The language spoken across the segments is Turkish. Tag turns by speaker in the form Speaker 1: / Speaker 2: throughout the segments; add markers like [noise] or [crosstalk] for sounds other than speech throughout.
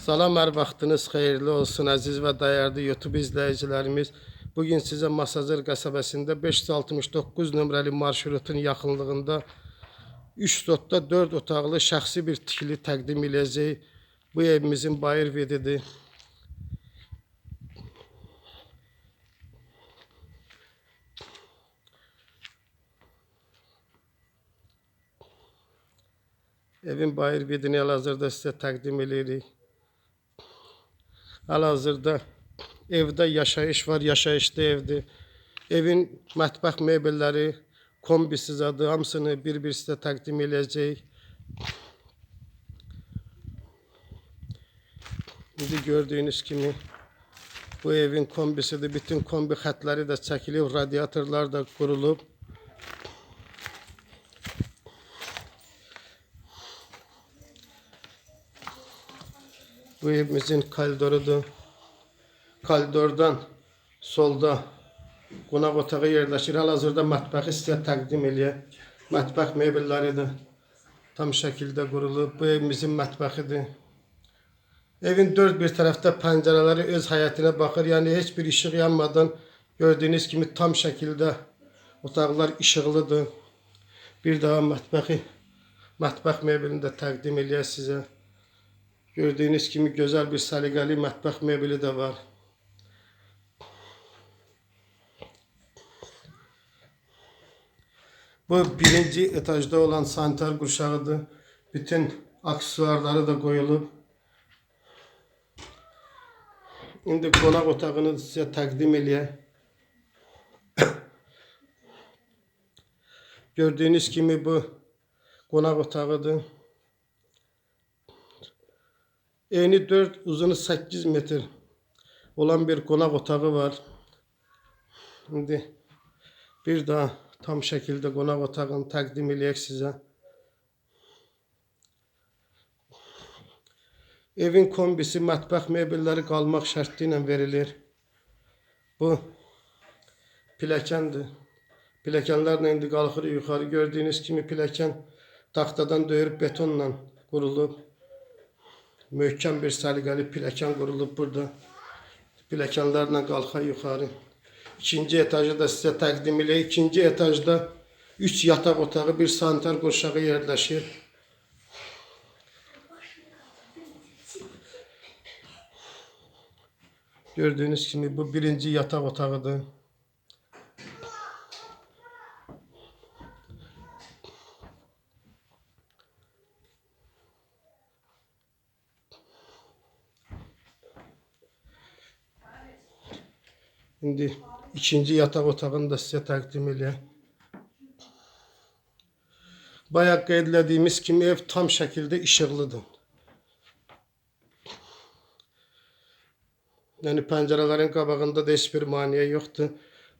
Speaker 1: Salam, hər vaxtınız xeyirli olsun əziz və dəyərli YouTube izləyicilərimiz. Bugün sizə Masazır qəsəbəsində 569 nömrəli marşrutun yaxınlığında 3 dotda 4 otaqlı şəxsi bir tikili təqdim edəcəyik. Bu evimizin bayır vididir. Evin bayır vidini hal-hazırda sizə təqdim edirik. Hal-hazırda evdə yaşayış var, yaşayışlı evdir. Evin mətbəx mebelləri, kombisi zadı hamısını bir-bir sizə təqdim edəcəyik. İndi gördüyünüz kimi bu evin kombisidir. Bütün kombi xətləri də çəkilib, radiatorlar da qurulub. Bu evimizin koridorudur. Koridordan solda qonaq otağı yerləşir. Hal-hazırda mətbəxi sizə təqdim eləyək. Mətbəx mebelləridir. Tam şəkildə qurulub. Bu evimizin mətbəxidir. Evin dörd bir tərəfdə pəncərələri öz həyətinə baxır. Yəni heç bir işıq yanmadan gördüyünüz kimi tam şəkildə otaqlar işıqlıdır. Bir daha mətbəxi mətbəx mebelini də təqdim eləyək sizə. Gördüğünüz kimi güzel bir səliqəli mətbəx mebeli də var. Bu birinci etajda olan sanitar qurşağıdır. Bütün aksesuarları da qoyulub. İndi qonaq otağını sizə təqdim eləyək. [coughs] Gördüğünüz kimi bu qonaq otağıdır. Eni 4, uzunu 8 metre olan bir konak otağı var. Şimdi bir daha tam şekilde konak otağını takdim edeyim size. Evin kombisi, mətbəx mebelləri qalmaq şərti ilə verilir. Bu pilləkəndir. Pilləkənlərlə indi qalxırıq yuxarı. Gördüyünüz kimi pilləkən taxtadan döyülüb betonla qurulub. Möhkəm bir səliqəli pilləkən qurulub burada. Pilləkənlərlə qalxa yuxarı. İkinci etajı da sizə təqdim edək. İkinci etajda 3 yataq otağı, bir sanitar qurşağı yerləşir. Gördüğünüz kimi bu birinci yataq otağıdır. Şimdi ikinci yatak otağını da size takdim edeyim. Bayağı qeydlədiyimiz kimi ev tam şəkildə işıqlıdır. Yəni pəncərələrin qabağında da heç bir maneə yoxdur.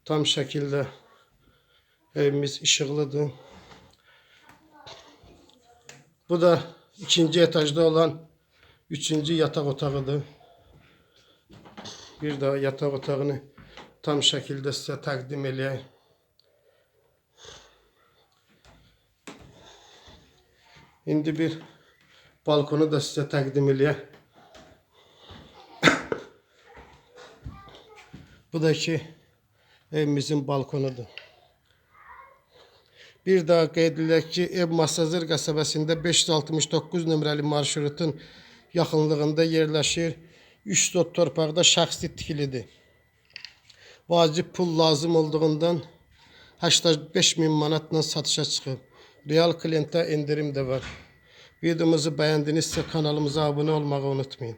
Speaker 1: Tam şəkildə evimiz işıqlıdır. Bu da ikinci etajda olan üçüncü yatak otağıdır. Bir daha yatak otağını tam şəkildə sizə təqdim eləyək. İndi bir balkonu da sizə təqdim eləyək. Bu da ki evimizin balkonudur. Bir daha qeyd ki, ev Masazır qəsəbəsində 569 nömrəli marşrutun yaxınlığında yerləşir. 3 dot torpaqda şəxsi tikilidir. Vacib pul lazım olduğundan 85 bin manatla satışa çıxıb. Real klientə indirim də var. Videomuzu bəyəndinizsə kanalımıza abunə olmağı unutmayın.